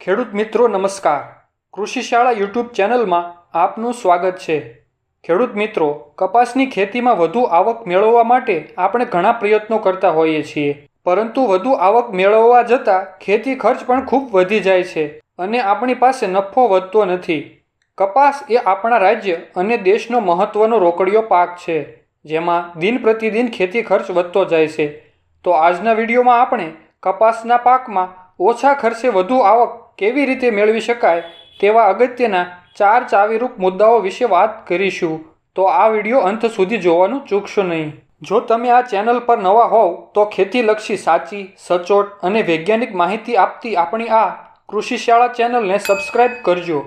ખેડૂત મિત્રો, નમસ્કાર. કૃષિ શાળા યુટ્યુબ ચેનલમાં આપનું સ્વાગત છે. ખેડૂત મિત્રો, કપાસની ખેતીમાં વધુ આવક મેળવવા માટે આપણે ઘણા પ્રયત્નો કરતા હોઈએ છીએ. પરંતુ વધુ આવક મેળવવા જતાં ખેતી ખર્ચ પણ ખૂબ વધી જાય છે અને આપણી પાસે નફો વધતો નથી. કપાસ એ આપણા રાજ્ય અને દેશનો મહત્ત્વનો રોકડિયો પાક છે, જેમાં દિન પ્રતિદિન ખેતી ખર્ચ વધતો જાય છે. તો આજના વિડીયોમાં આપણે કપાસના પાકમાં ઓછા ખર્ચે વધુ આવક કેવી રીતે મેળવી શકાય તેવા અગત્યના ચાર ચાવીરૂપ મુદ્દાઓ વિશે વાત કરીશું. તો આ વીડિયો અંત સુધી જોવાનું ચૂકશો નહીં. જો તમે આ ચેનલ પર નવા હોવ, તો ખેતીલક્ષી સાચી, સચોટ અને વૈજ્ઞાનિક માહિતી આપતી આપણી આ કૃષિ શાળા ચેનલને સબસ્ક્રાઇબ કરજો.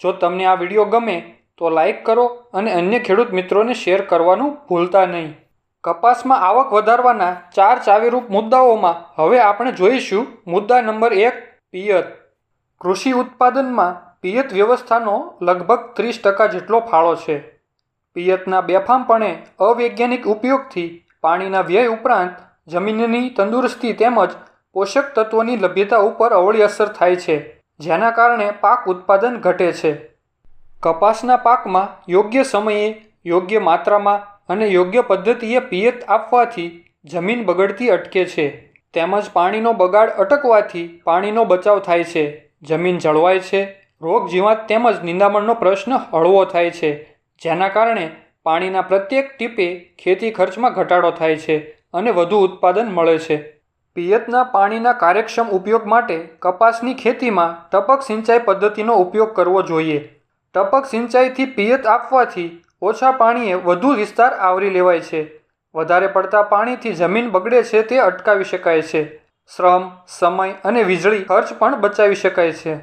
જો તમને આ વીડિયો ગમે, તો લાઈક કરો અને અન્ય ખેડૂત મિત્રોને શેર કરવાનું ભૂલતા નહીં. કપાસમાં આવક વધારવાના ચાર ચાવીરૂપ મુદ્દાઓમાં હવે આપણે જોઈશું મુદ્દા નંબર એક પિયત. કૃષિ ઉત્પાદનમાં પિયત વ્યવસ્થાનો લગભગ ત્રીસ ટકા જેટલો ફાળો છે. પિયતના બેફામપણે અવૈજ્ઞાનિક ઉપયોગથી પાણીના વ્યય ઉપરાંત જમીનની તંદુરસ્તી તેમજ પોષક તત્વોની લભ્યતા ઉપર અવળી અસર થાય છે, જેના કારણે પાક ઉત્પાદન ઘટે છે. કપાસના પાકમાં યોગ્ય સમયે, યોગ્ય માત્રામાં અને યોગ્ય પદ્ધતિએ પિયત આપવાથી જમીન બગડતી અટકે છે. તેમજ પાણીનો બગાડ અટકવાથી પાણીનો બચાવ થાય છે. જમીન જળવાય છે. રોગ જીવાત તેમજ નિંદામણનો પ્રશ્ન હળવો થાય છે. જેના કારણે પાણીના પ્રત્યેક ટીપે ખેતી ખર્ચમાં ઘટાડો થાય છે અને વધુ ઉત્પાદન મળે છે. પિયતના પાણીના કાર્યક્ષમ ઉપયોગ માટે કપાસની ખેતીમાં ટપક સિંચાઈ પદ્ધતિનો ઉપયોગ કરવો જોઈએ. ટપક સિંચાઈથી પિયત આપવાથી ઓછા પાણીએ વધુ વિસ્તાર આવરી લેવાય છે. વધારે પડતા પાણીથી જમીન બગડે છે તે અટકાવી શકાય છે. શ્રમ, સમય અને વીજળી ખર્ચ પણ બચાવી શકાય છે.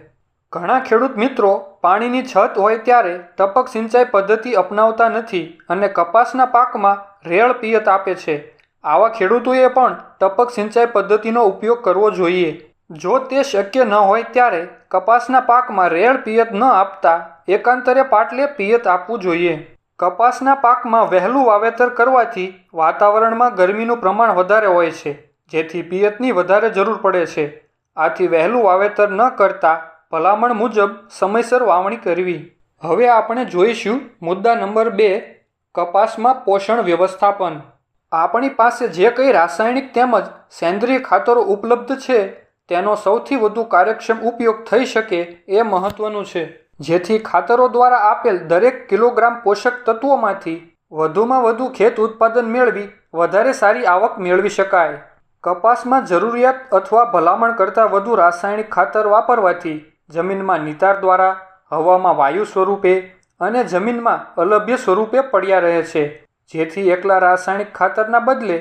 ઘણા ખેડૂત મિત્રો પાણીની છત હોય ત્યારે ટપક સિંચાઈ પદ્ધતિ અપનાવતા નથી અને કપાસના પાકમાં રેળ પિયત આપે છે. આવા ખેડૂતોએ પણ ટપક સિંચાઈ પદ્ધતિનો ઉપયોગ કરવો જોઈએ. જો તે શક્ય ન હોય ત્યારે કપાસના પાકમાં રેળ પિયત ન આપતા એકાંતરે પાટલે પિયત આપવું જોઈએ. કપાસના પાકમાં વહેલું વાવેતર કરવાથી વાતાવરણમાં ગરમીનું પ્રમાણ વધારે હોય છે. જેથી પિયતની વધારે જરૂર પડે છે. આથી વહેલું વાવેતર ન કરતા ભલામણ મુજબ સમયસર વાવણી કરવી. હવે આપણે જોઈશું મુદ્દા નંબર બે, કપાસમાં પોષણ વ્યવસ્થાપન. આપણી પાસે જે કંઈ રાસાયણિક તેમજ સેન્દ્રિય ખાતરો ઉપલબ્ધ છે, તેનો સૌથી વધુ કાર્યક્ષમ ઉપયોગ થઈ શકે એ મહત્વનું છે. જેથી ખાતરો દ્વારા આપેલ દરેક કિલોગ્રામ પોષક તત્વોમાંથી વધુમાં વધુ ખેત ઉત્પાદન મેળવી વધારે સારી આવક મેળવી શકાય. કપાસમાં જરૂરિયાત અથવા ભલામણ કરતાં વધુ રાસાયણિક ખાતર વાપરવાથી જમીનમાં નિતાર દ્વારા હવામાં વાયુ સ્વરૂપે અને જમીનમાં અલભ્ય સ્વરૂપે પડ્યા રહે છે. જેથી એકલા રાસાયણિક ખાતરના બદલે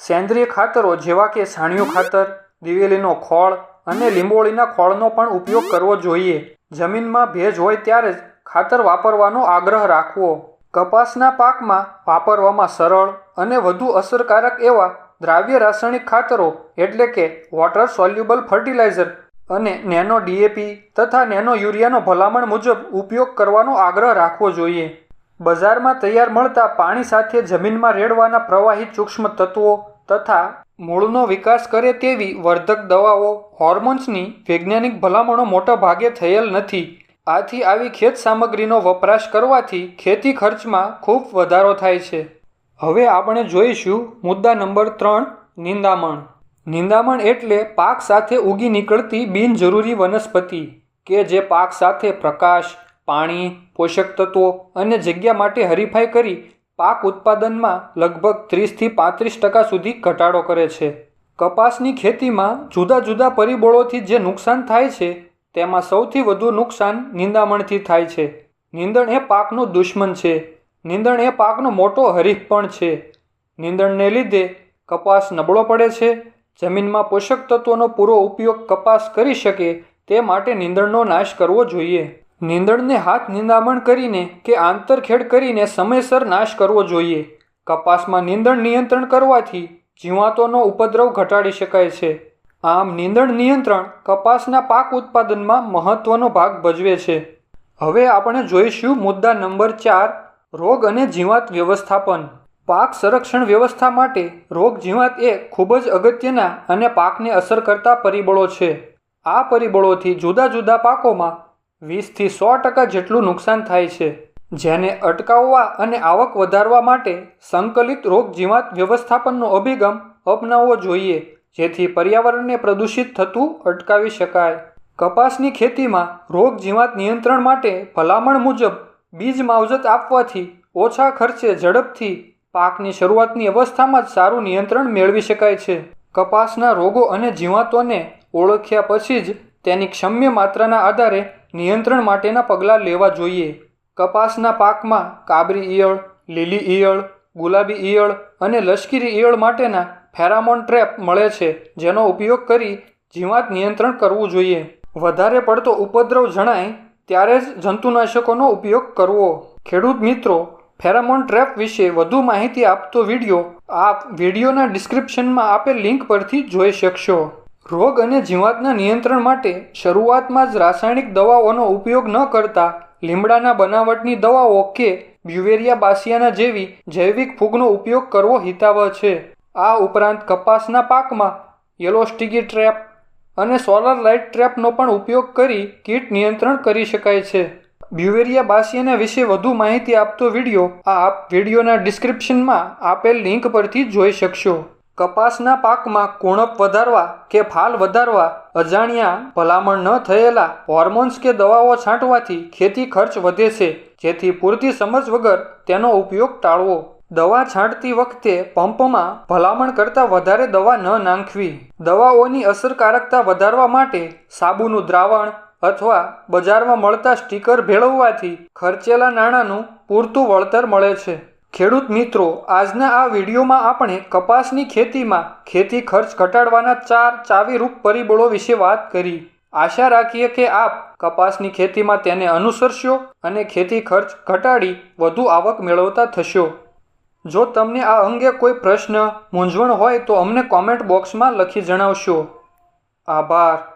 સેન્દ્રિય ખાતરો જેવા કે છાણિયું ખાતર, દિવેલીનો ખોળ અને લીંબોળીના ખોળનો પણ ઉપયોગ કરવો જોઈએ. જમીનમાં ભેજ હોય ત્યારે જ ખાતર વાપરવાનો આગ્રહ રાખવો. કપાસના પાકમાં વાપરવામાં સરળ અને વધુ અસરકારક એવા દ્રાવ્ય રાસાયણિક ખાતરો એટલે કે વોટર સોલ્યુબલ ફર્ટિલાઇઝર અને નેનો ડીએપી તથા નેનો યુરિયાનો ભલામણ મુજબ ઉપયોગ કરવાનો આગ્રહ રાખવો જોઈએ. બજારમાં તૈયાર મળતા પાણી સાથે જમીનમાં રેડવાના પ્રવાહી સૂક્ષ્મ તત્વો તથા મૂળનો વિકાસ કરે તેવી વર્ધક દવાઓ, હોર્મોન્સની વૈજ્ઞાનિક ભલામણો મોટા ભાગે થયેલ નથી. આથી આવી ખેત સામગ્રીનો વપરાશ કરવાથી ખેતી ખર્ચમાં ખૂબ વધારો થાય છે. હવે આપણે જોઈશું મુદ્દા નંબર ત્રણ, નિંદામણ. નિંદામણ એટલે પાક સાથે ઉગી નીકળતી બિનજરૂરી વનસ્પતિ, કે જે પાક સાથે પ્રકાશ, પાણી, પોષક તત્વો અને જગ્યા માટે હરીફાઈ કરી પાક ઉત્પાદનમાં લગભગ ત્રીસથી પાંત્રીસ ટકા સુધી ઘટાડો કરે છે. કપાસની ખેતીમાં જુદા જુદા પરિબળોથી જે નુકસાન થાય છે, તેમાં સૌથી વધુ નુકસાન નિંદામણથી થાય છે. નિંદણ એ પાકનું દુશ્મન છે. નીંદણ એ પાકનો મોટો હરીફ પણ છે. નીંદણને લીધે કપાસ નબળો પડે છે. જમીનમાં પોષક તત્વોનો પૂરો ઉપયોગ કપાસ કરી શકે તે માટે નીંદણનો નાશ કરવો જોઈએ. નીંદણને હાથ નિંદામણ કરીને કે આંતરખેડ કરીને સમયસર નાશ કરવો જોઈએ. કપાસમાં નીંદણ નિયંત્રણ કરવાથી જીવાતોનો ઉપદ્રવ ઘટાડી શકાય છે. આમ નીંદણ નિયંત્રણ કપાસના પાક ઉત્પાદનમાં મહત્વનો ભાગ ભજવે છે. હવે આપણે જોઈશું મુદ્દા નંબર ચાર રોગ અને જીવાત વ્યવસ્થાપન. પાક સંરક્ષણ વ્યવસ્થા માટે રોગ જીવાત એ ખૂબ જ અગત્યના અને પાકને અસર કરતા પરિબળો છે. આ પરિબળોથી જુદા જુદા પાકોમાં વીસથી સો ટકા જેટલું નુકસાન થાય છે. જેને અટકાવવા અને આવક વધારવા માટે સંકલિત રોગ જીવાત વ્યવસ્થાપનનો અભિગમ અપનાવવો જોઈએ, જેથી પર્યાવરણને પ્રદૂષિત થતું અટકાવી શકાય. કપાસની ખેતીમાં રોગ જીવાત નિયંત્રણ માટે ભલામણ મુજબ બીજ માવજત આપવાથી, ઓછા ખર્ચે ઝડપથી પાકની શરૂઆતની અવસ્થામાં જ સારું નિયંત્રણ મેળવી શકાય છે. કપાસના રોગો અને જીવાતોને ઓળખ્યા પછી જ તેની ક્ષમ્ય માત્રાના આધારે નિયંત્રણ માટેના પગલાં લેવા જોઈએ. કપાસના પાકમાં કાબરી ઈયળ, લીલી ઈયળ, ગુલાબી ઈયળ અને લશ્કરી ઈયળ માટેના ફેરામોન ટ્રેપ મળે છે, જેનો ઉપયોગ કરી જીવાત નિયંત્રણ કરવું જોઈએ. વધારે પડતો ઉપદ્રવ જણાય ત્યારે જ જંતુનાશકોનો ઉપયોગ કરવો. ખેડૂત મિત્રો, ફેરામોન ટ્રેપ વિશે વધુ માહિતી આપતો વીડિયો આપ વિડીયોના ડિસ્ક્રિપ્શનમાં આપેલ લિંક પરથી જોઈ શકશો. રોગ અને જીવાતના નિયંત્રણ માટે શરૂઆતમાં જ રાસાયણિક દવાઓનો ઉપયોગ ન કરતા લીમડાના બનાવટની દવાઓ કે બ્યુવેરિયા બાસિયાના જેવી જૈવિક ફૂગનો ઉપયોગ કરવો હિતાવહ છે. આ ઉપરાંત કપાસના પાકમાં યલો સ્ટીગી ટ્રેપ અને સોલર લાઇટ ટ્રેપનો પણ ઉપયોગ કરી કીટ નિયંત્રણ કરી શકાય છે. બ્યુવેરિયા બાસિયાના વિશે વધુ માહિતી આપતો વીડિયો આપ વિડીયોના ડિસ્ક્રિપ્શનમાં આપેલ લિંક પરથી જોઈ શકશો. કપાસના પાકમાં કુણપ વધારવા કે ફાલ વધારવા, અજાણ્યા, ભલામણ ન થયેલા હોર્મોન્સ કે દવાઓ છાંટવાથી ખેતી ખર્ચ વધે છે. જેથી પૂરતી સમજ વગર તેનો ઉપયોગ ટાળવો. દવા છાંટતી વખતે પંપમાં ભલામણ કરતાં વધારે દવા ન નાંખવી. દવાઓની અસરકારકતા વધારવા માટે સાબુનું દ્રાવણ અથવા બજારમાં મળતા સ્ટીકર ભેળવવાથી ખર્ચેલા નાણાંનું પૂરતું વળતર મળે છે. ખેડૂત મિત્રો, આજના આ વિડીયોમાં આપણે કપાસની ખેતીમાં ખેતી ખર્ચ ઘટાડવાના ચાર ચાવીરૂપ પરિબળો વિશે વાત કરી. આશા રાખીએ કે આપ કપાસની ખેતીમાં તેને અનુસરશો અને ખેતી ખર્ચ ઘટાડી વધુ આવક મેળવતા થશો. જો તમને આ અંગે કોઈ પ્રશ્ન, મૂંઝવણ હોય તો અમને કોમેન્ટ બોક્સમાં લખી જણાવશો. આભાર.